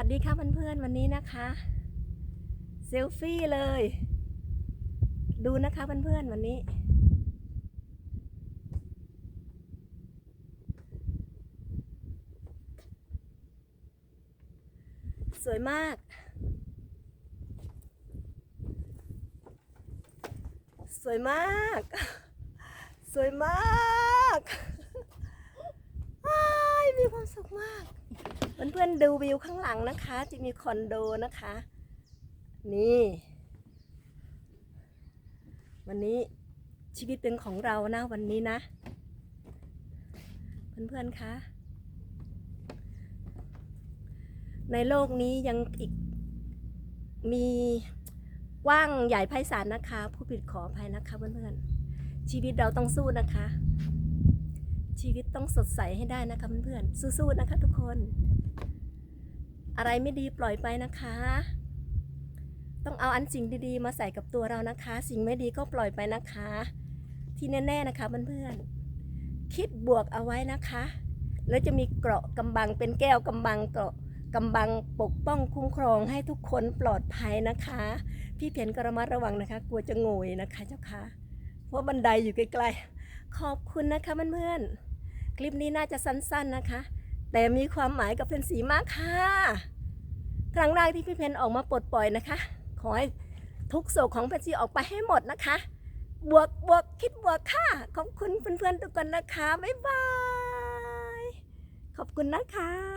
วัสดีค่ะเพื่อนๆวันนี้นะคะ เซลฟี่เลย ดูนะคะเพื่อนๆวันนี้ สวยมาก สวยมาก สวยมากมีความสุขมาก เพื่อนๆดูวิวข้างหลังนะคะ จะมีคอนโดนะคะ นี่ วันนี้ชีวิตเป็นของเรานะวันนี้นะ เพื่อนๆคะในโลกนี้ยังอีกมีกว้างใหญ่ไพศาลนะคะ ผู้ผิดขออภัยนะคะเพื่อนๆชีวิตเราต้องสู้นะคะ ชีวิตต้องสดใสให้ได้นะคะเพื่อนๆสู้ๆนะคะทุกคน อะไรไม่ดีปล่อยไปนะคะ ต้องเอาอันสิ่งดีๆ มาใส่กับตัวเรานะคะ สิ่งไม่ดีก็ปล่อยไปนะคะ ที่แน่ๆนะคะเพื่อนๆคิดบวกเอาไว้นะคะ แล้วจะมีเกราะกำบังเป็นแก้วกำบังเกราะกำบังปกป้องคุ้มครองให้ทุกคนปลอดภัยนะคะ พี่เพียนกระมัดระวังนะคะ กลัวจะโงยนะคะเจ้าค่ะเพราะบันไดอยู่ไกลๆขอบคุณนะคะเพื่อนๆ คลิปนี้น่าจะสั้นๆนะคะ แต่มีความหมายกับเพนสีมากค่ะ ครั้งแรกที่พี่เพนออกมาปลดปล่อยนะคะ ขอให้ทุกโศกของเพนสีออกไปให้หมดนะคะ บวกบวกคิดบวกค่ะ ขอบคุณเพื่อนๆทุกคนนะคะ บ๊ายบาย ขอบคุณนะคะ